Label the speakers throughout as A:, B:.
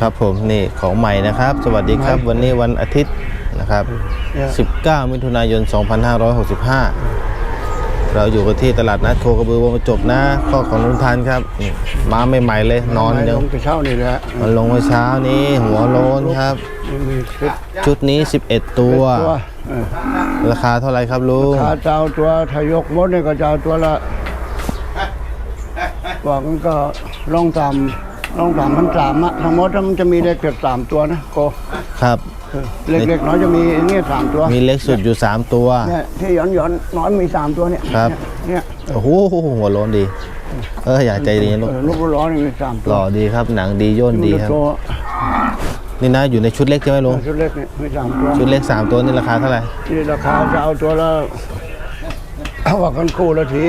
A: ครับผมนี่ของใหม่นะครับ สวัสดีครับ วันนี้วันอาทิตย์นะครับ
B: เนี่ย
A: 19 มิถุนายน 2565 เราอยู่กันที่ตลาดนัดโคกระบือวงประจบนะข้อของลุงทันครับนี่มาใหม่ๆเลยนอน
B: ล
A: ยัง
B: งไปเช้านี่แหละ
A: มันลงเมื่อเช้านี้หัวโลนครับ
B: นี่มีชุด
A: ชุดนี้ 11 ตัว
B: ตัวเออ
A: ราคาเท่าไหร่ครับลุง
B: ขาเจ้าตัวทายกมดเนี่ยก็เจ้าตัวละบอกมันก็ลองตาม ลองตามมันสามอะทั้งหมดมันจะมีเลขเกิดสามตัวนะโก
A: ครับ
B: เออเล็กๆน้อยจะมีอย่างเงี้ยสามตัว
A: มีเล็กสุดอยู่3ตัว
B: เนี่ยที่หย่อนหย่อนๆน้อยมีสามตัวเนี่ย
A: ครับ
B: เนี่ย
A: โอ้โหหัวโลนดี เอออยากใจดีนะลูก
B: เออลูกร้อนนี่มีสามตัว
A: หล่อดีครับหนังดีย่นดีครับ
B: ตัว
A: นี่นะอยู่ในชุดเล็กใช่ไหมลุง
B: ชุดเล็กเนี่ยมีสามตัว
A: ชุดเล็ก3ตัวนี่ราคาเท่าไหร่
B: นี่ราคาจะเอาตัวละเอาว่ากันคู่ละที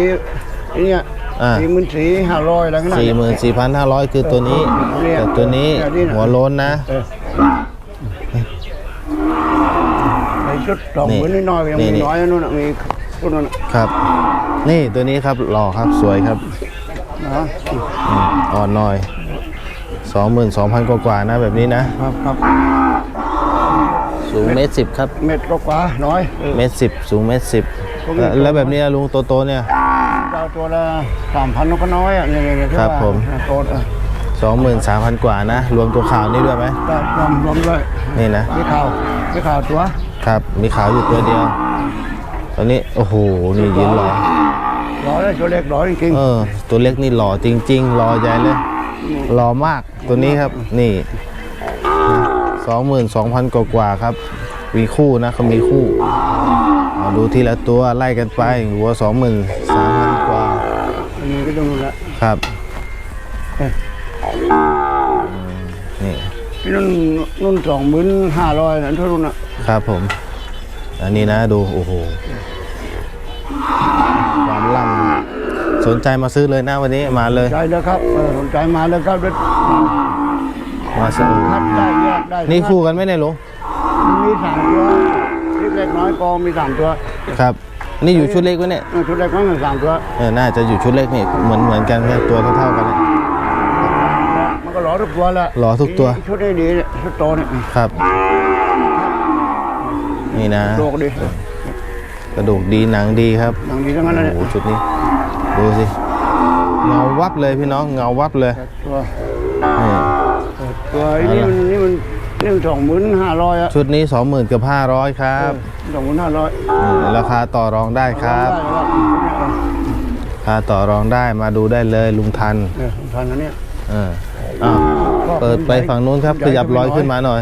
B: ไอ้เนี่ย
A: อ่า
B: สี่หมื่นสี่ห้าร้อยอะไรกัน
A: สี่หมื่นสี่พันห้าร้อยคือตัวนี้
B: เนี่ย
A: แต่ตัวนี้
B: เนี่ยนี่นะ
A: หัวโล้นนะ
B: เออไอ้ชุดสอง
A: นี่
B: หมื่นน้อยๆยัง
A: นี่
B: มี
A: นี่
B: น้อยนะนู่นน่ะมีตัวนั้นน่ะ
A: ครับ นี่ตัวนี้ครับหล่อครับสวยครับ
B: นะ
A: อืมอ่อนหน่อยสองหมื่นสองพันกว่าๆนะแบบนี้นะ
B: ครับครับ
A: สูงเมตรสิบครับ
B: เม็ดก็กว่าน้อยเออ
A: เมตรสิบสูงเมตรสิบ
B: ผมมี
A: แล้วแบบนี้นะลุงโตๆเนี่ย
B: จะเอา ตัวละสามพันก็น้อยอะเนี่ยเนี่ยที่
A: ครับ
B: ว่า
A: ผม
B: โตดอะ
A: สองหมื่นสามพันกว่านะ รวมตัวขาวนี่ด้วยไหม
B: ได้รวมรวมด้วย
A: นี่นะ
B: มีข่าวมีข่าวตัว
A: ครับ มีขาวอยู่ตัวเดียว ตอนนี้ โอ้โห นี่ยืนรอ
B: ร้อยตัวเล็กร้อยจริง
A: เออ ตัวเล็กนี่หล่อจริงๆหล่อใหญ่เลยหล่อมาก ตัวนี้ครับ นี่สองหมื่นสองพันกว่าๆครับ มีคู่นะเขามีคู่เอาดูทีละตัวไล่กันไปหัวสองหมื่นสามพัน กว่า
B: ๆอันนี้ก็ต้องละ
A: ครับ
B: เอ้ย
A: นี่
B: นุ่นนุ่นสองหมื่นห้าร้อยนั่นเท่านั้นน่ะ
A: ครับผม อันนี้นะดูโอ้โหความล่ำสนใจมาซื้อเลยนะวันนี้มาเลย
B: ใจแล้วครับเออสนใจมาแล้วครับเด็ด
A: มาซื้อ
B: คัดได้แยกได้
A: นี่คู่กันไหมเนี่ยลุง
B: มีสามตัวชุดเล็กน้อยกองมีสามตัว
A: ครับ นี่อยู่ชุดเล็กวะเนี่ย
B: เออชุดเล็กน้อยมีสามตัว
A: เออน่าจะอยู่ชุดเล็กนี่เหมือนเหมือนกันแค่ตัวเท่าๆกันเนี่ย
B: มันก็หล่อทุกตัวแหละ
A: หล่อทุกตัว
B: ชุดนี้ดีเนี่ยชุดโตเนี่ย
A: ครับ นี่นะ
B: โลกดี
A: กระดูกดีหนังดีครับ
B: หนังดีทั้งนั้นเลย
A: โอ้โหชุดนี้ดูสิเงาวับเลยพี่น้องเงาวับเลย
B: ตัว
A: นี่
B: ตัวไอ้นี่มันนี่มัน นี่มันสองหมื่นห้าร้อยอะ
A: ชุดนี้ 20,000กับ500 ครับ
B: สองหมื่นห้าร้อย
A: นี่ราคาต่อรองได้ครับ
B: ได้แล้ว
A: ราคาต่อรองได้มาดูได้เลยลุงทัน
B: เออทันอันเนี้ย
A: เอออ้าวเปิดไปฝั่งนู้นครับขยับร้อยขึ้นมาหน่อย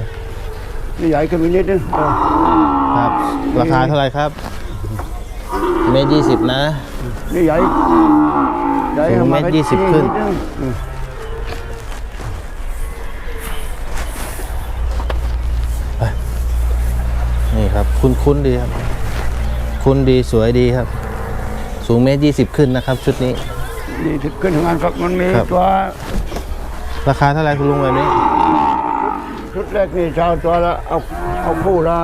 B: นี่ใหญ่ขึ้นไปนิดนึงเออ
A: ครับ ราคาเท่าไหร่ครับ เมตรยี่สิบนะ
B: นี่ใหญ่ใหญ่
A: สูงเมตร
B: อาา
A: ยี่สิบขึ้น
B: ดงเออ
A: ครับ คุ้นๆดีครับ คุ้นดีสวยดีครับ สูงเมตรยี่สิบขึ้นนะครับ ชุดนี้
B: นี่ถึงขึ้นทางานครับมันมี
A: ครับ
B: ตัว
A: ราคาเท่าไหร่คุณลุงแบบนี้
B: ชุดแรกนี่เจ้าตัวละเอาเอาคู่ละ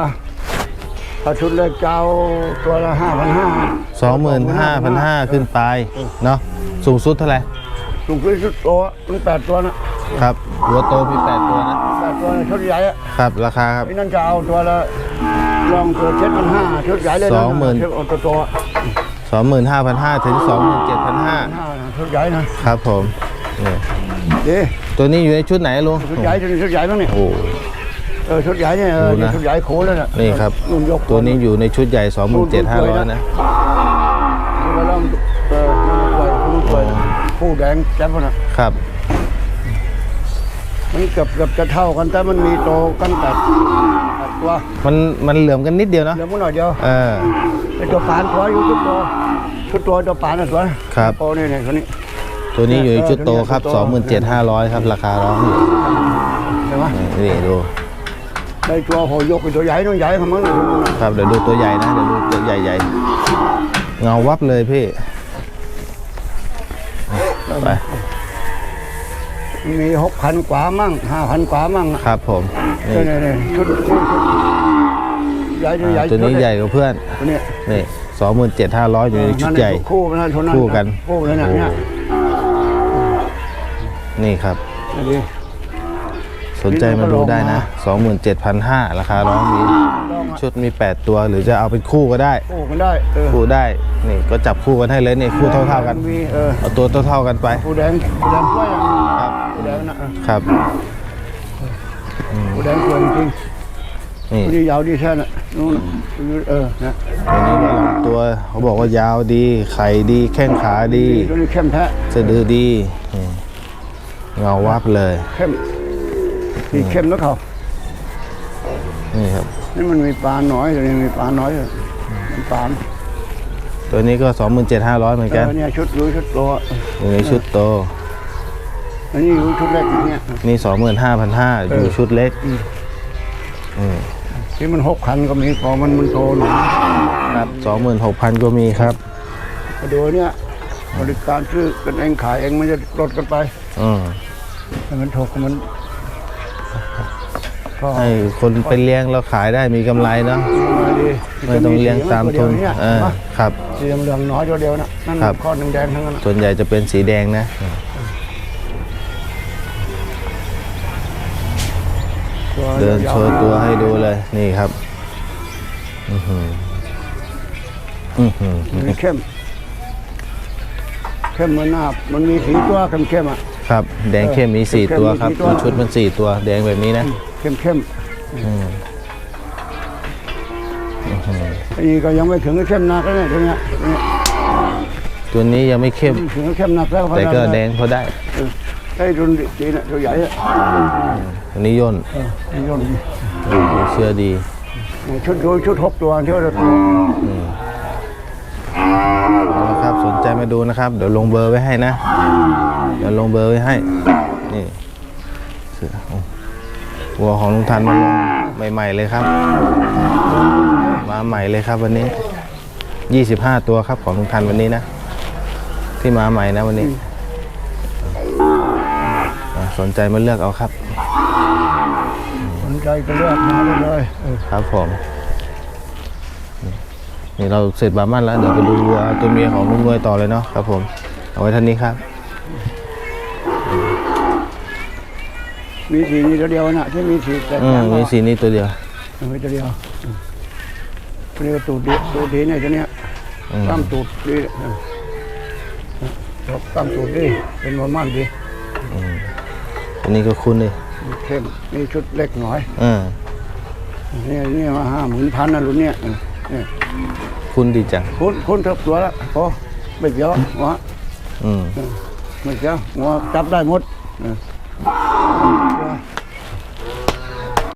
B: ถ้าชุดแรกเจ้าตัวละห้าพันห้า
A: สองหมื่นห้าพันห้าขึ้นไปเนาะสูงสุดเท่าไหร่
B: สูงขึ้นชุดโตมันแปดตัวนะครับ
A: หัวโตมีแปดตัวนะ
B: แปด ตัวนะชุดใหญ่อะ
A: ครับราคาครับ
B: ไอ้นั่นจะเอาตัวละลองตัวเจ็ดพันห้าชุดใหญ่เลยนะ
A: สองหมื่น
B: ชุดเอาตัวโตอะ
A: สองหมื่นห้าพันห้าถึงสองหมื่นเจ็ดพันห้า
B: ห้านะชุดใหญ่นะครับ
A: ผมนี่
B: ดี
A: ตัวนี้อยู่ในชุดไหนลุง
B: ชุดใหญ่ชุดชุดใหญ่บ้างเนี่ย
A: โอ้
B: เออชุดใหญ่เนี่ยเออ
A: ดูนะ
B: ชุดใหญ่โขนแล้วน่ะ
A: นี่ครับ
B: นุ่นยก
A: ตัวนี้อยู่ในชุดใหญ่สองหมื่นเจ็ดห้าร้อยนะ
B: ชุดละลองเออนุ่นกล้วยนุ่นกล้วยผู้แดงแจ๊บน่ะ
A: ครับ
B: มันเกือบเกือบจะเท่ากันแต่มันมีโตกันแต่แต่ตัว
A: มันมันเหลื่อมกันนิดเดียวเนาะ
B: เหลือมันหน่อยเดียว
A: เออ
B: ไอ้ตัวปานตัวอยู่ทุกตัวทุกตัวตัวปานน่ะตัว
A: ครับ
B: โตนี่เนี่ยตัวนี้
A: ตัวนี้อยู่ในชุดโตครับ
B: เออ
A: สองหมื่นเจ็ดห้าร้อยครับ ราคาร้องอยู่
B: เห็นไหม
A: นี่ดู
B: ได้ตัวโหยกเป็นตัวใหญ่ตัวใหญ่ของมัน
A: ครับเดี๋ยวดูตัวใหญ่นะเดี๋ยวดูตัวใหญ่ๆเงาวับเลยพี่ไป
B: มีหกพันกว่ามั่งห้าพันกว่ามั่ง
A: ครับผมนี่
B: นี่นี่นี่ชุดชุดใหญ่ตัวใหญ่
A: อ่าตัวนี้ใหญ่กว่าเพื่อน
B: ตัวนี้
A: นี่สองหมื่นเจ็ดห้าร้อยอยู่ในชุดใหญ่
B: คู่มันชนนั้น
A: คู่กัน
B: คู่เลยนะเนี่ย
A: นี่ครับ
B: นี่ดี
A: สนใจมาดูได้นะ 27,500ราคาร้องมี
B: ลองอะ
A: ชุดมี 8 ตัวหรือจะเอาเป็นคู่ก็ได้
B: โอ้กันได้เออ
A: คู่ได้ นี่ก็จับคู่กันให้เลยนี่คู่เท่าๆกัน
B: มีเออ
A: เอาตัวเท่าๆกันไป
B: ผู้แดงผู้แดงกล้วยอะ
A: ครับ
B: ผู้แดงนะเออ
A: ครับ
B: ผู้แดงกล้วยจริง
A: นี่
B: ๆผู้ที่ยาวดีแท้น่ะนู่นน่ะเออนะ
A: ตัวนี้ก็ลำตัวเขาบอกว่ายาวดี ไข่ดีแข้งขาดี
B: ตัวนี้เข้มแท้
A: สะดือดีนี่เงาวับเลย
B: เข้มนี่เข้มแล้วเขา
A: นี่ครับ
B: นี่มันมีปลาน้อยตัวนี้มีปลาน้อยอยู่มันปลา
A: ตัวนี้ก็27,500เหมือน
B: เอ
A: กัน
B: อเนี่ยชุดรู้ชุดโตอะ
A: อยู่ในชุดโต
B: อันนี้รู้ชุดเล็กอย่างเนี่ย
A: นี่25,500อยู่ชุดเล็กอืม
B: ที่มันหกคันก็มีพอมันมันโตหน่อย
A: ครับ26,000ก็มีครับ
B: มาดูเนี่ยบริการซื้อกันเองขายเองมันจะลดกันไป
A: อืม
B: แต่มันถูกมันก็
A: ให้คนไปเลี้ยงแล้วขายได้มีกำไรเนาะ
B: มาดี
A: ไม่ต้องเลี้ยงตามทุน
B: เนี่ย
A: เออครับ
B: สีเหลืองๆน้อยตัวเดียวนะนั่น
A: ครับ
B: ข้อหนึ่งแดงทั้งนั้นน่ะ
A: ส่วนใหญ่จะเป็นสีแดงนะ เดิน
B: ยา
A: โชว์ตัวให้ดูเลยนี่ครับอือหืออือหือ
B: ๆมีเข้มเข้มเหมันหน้ามันมีสีตัวเข้มๆอะ
A: ครับ แดงเข้มมีสี่
B: เข้มๆ
A: ตัวครับ
B: มีสี่ตัว
A: ชุดมันสี่ตัว แดงแบบนี้นะ
B: เข้ม
A: อืม
B: ๆอันนี้ก็ยังไม่ถึงกับเข้มนักแล้วเนี่ยตัวเนี้ยเนี่ย
A: ตัวนี้ยังไม่เข้ม
B: ถึงกับเข้มนักแล้ว
A: แต่ก็แดงพอได้
B: เออได้ดุนดีนะตัวใหญ่อะ
A: อันนี้ย่น
B: เออนี่ยนต์
A: อืมเชื่อดี
B: ชุดดูชุดหกตัวที่ว่าจะตัว
A: เอาละครับสนใจมาดูนะครับ เดี๋ยวลงเบอร์ไว้ให้นะ เดี๋ยวลงเบอร์ไว้ให้ นี่เสือโอ้วัวของลุงทันมาลงใหม่ ๆ เลยครับ มาใหม่เลยครับวันนี้ 25 ตัวครับของลุงทันวันนี้นะ ที่มาใหม่นะวันนี้อะ สนใจมาเลือกเอาครับ
B: สนใจก็เลือกมาได้เลยเออ
A: ครับผม นี่เราเสร็จบาร์มันแล้ว เดี๋ยวไปดูวัวตัวเมียของลุงรวยต่อเลยเนาะครับผม เอาไว้เท่านี้ครับ
B: มีสีนี้ตัวเดียวนะที่มีสีแตก
A: อืม
B: ต่าง
A: มีสีนี้ตัวเดียว
B: มีตัวเดียวอืมตัวนี้ก็ตูดดีตูดดีเนี่ยตัวเนี้ย
A: อืม
B: ตั้มตูดดีเออเออตั้มตูดดีเป็นมันมันดี
A: อันนี้ก็คุ้นเลย
B: มีเข้มนี่ชุดเล็กหน่อย
A: อ่า
B: นี่นี่มาห้าหมื่นพันนะรุ่นเนี้ยเออเนี่ย
A: คุ้นดีจัง
B: คุณคุณทับตัวละพอไม่เยอะหัว
A: อืม
B: ไม่เยอะหัวจับได้หมดเออ